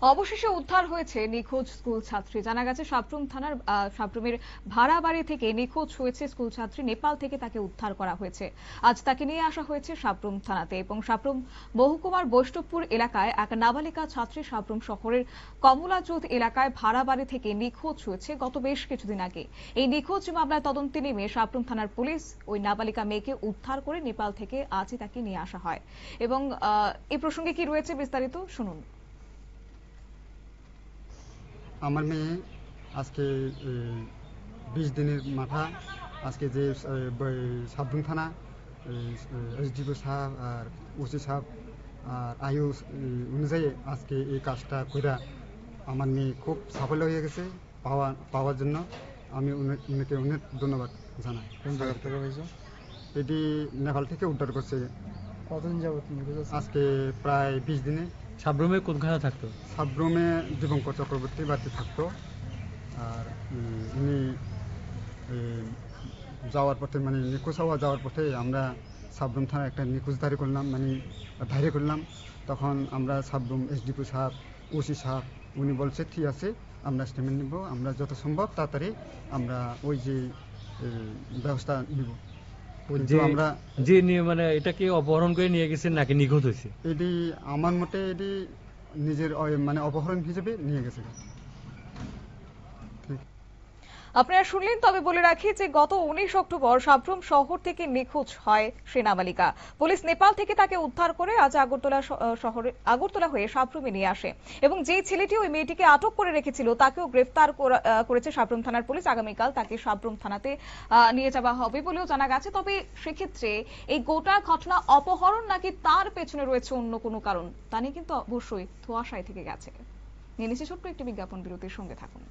অবশেষে উদ্ধার হয়েছে নিখোঁজ স্কুল ছাত্রী। জানা গেছে সাপ্রুম থানার সাপ্রুমের ভাড়া বাড়ি থেকে নিখোঁজ হয়েছে স্কুল ছাত্রী। নেপাল থেকে তাকে উদ্ধার করা হয়েছে। আজ তাকে নিয়ে আসা হয়েছে সাপ্রুম থানাতে এবং সাপ্রুম মহকুমার বৈষ্ণবপুর এলাকায় এক নাবালিকা ছাত্রী সাপ্রুম শহরের কমলাচৌধ এলাকায় ভাড়া বাড়ি থেকে নিখোঁজ হয়েছে গত বেশ কিছুদিন আগে। এই নিখোঁজ মামলায় তদন্তে নেমে সাপ্রুম থানার পুলিশ ওই নাবালিকা মেয়েকে উদ্ধার করে নেপাল থেকে আজই তাকে নিয়ে আসা হয়। এবং এই প্রসঙ্গে কি রয়েছে বিস্তারিত শুনুন। আমার মেয়ে আজকে বিশ দিনের মাথা। আজকে যে সাবরুম থানা এসডিপি সাহেব আর ওসি সাহেব আর আয়ু অনুযায়ী আজকে এই কাজটা কইরা আমার মেয়ে খুব সাফল্য হয়ে গেছে পাওয়া পাওয়ার জন্য। আমি উনাকে অনেক ধন্যবাদ জানাই। কোন জায়গা থেকে এটি নেপাল থেকে উদ্ধার করছে। কতদিন যাবত আজকে প্রায় বিশ দিনে। সাবরুমে কোনখানে থাকতো? সাবরুমে দীপঙ্কর চক্রবর্তী বাড়িতে থাকতো। আর উনি যাওয়ার পথে মানে নিখোঁজ হওয়া যাওয়ার পথে আমরা সাবরুম থানায় একটা নিখোঁজদারি করলাম মানে ধারি করলাম। তখন আমরা সাবরুম এসডিপি সাহেব, ওসি সাহেব, উনি বলছে, ঠিক আছে, আমরা স্টেটমেন্ট নিব, আমরা যত সম্ভব তাড়াতাড়ি আমরা ওই যে ব্যবস্থা নিব। যে আমরা যে নিয়ে মানে এটাকে অপহরণ করে নিয়ে গেছেন নাকি নিখোঁজ হয়েছে? এটি আমার মতে এটি নিজের মানে অপহরণ হিসেবে নিয়ে গেছে। আপনারা শুনলেন, তবে বলে রাখি যে গত উনিশ অক্টোবর সাব্রুম শহর থেকে নিখোঁজ হয় সে নাবালিকা পুলিশ নেপাল থেকে তাকে উদ্ধার করে আজ আগরতলা শহরে আগরতলা হয়ে সাব্রুমে নিয়ে আসে। এবং যে ছেলেটি ওই মেয়েটিকে আটক করে রেখেছিল, তাকেও গ্রেফতার করেছে সাব্রুম থানার পুলিশ। আগামীকাল তাকে সাব্রুম থানাতে নিয়ে যাওয়া হবে বলেও জানা গেছে। তবে সেক্ষেত্রে এই গোটা ঘটনা অপহরণ নাকি তার পেছনে রয়েছে অন্য কোনো কারণ, তা নিয়ে কিন্তু অবশ্যই ধোয়াশায় থেকে গেছে। নিয়ে নিচ্ছে ছোট্ট একটি বিজ্ঞাপন, বিরতির সঙ্গে থাকুন।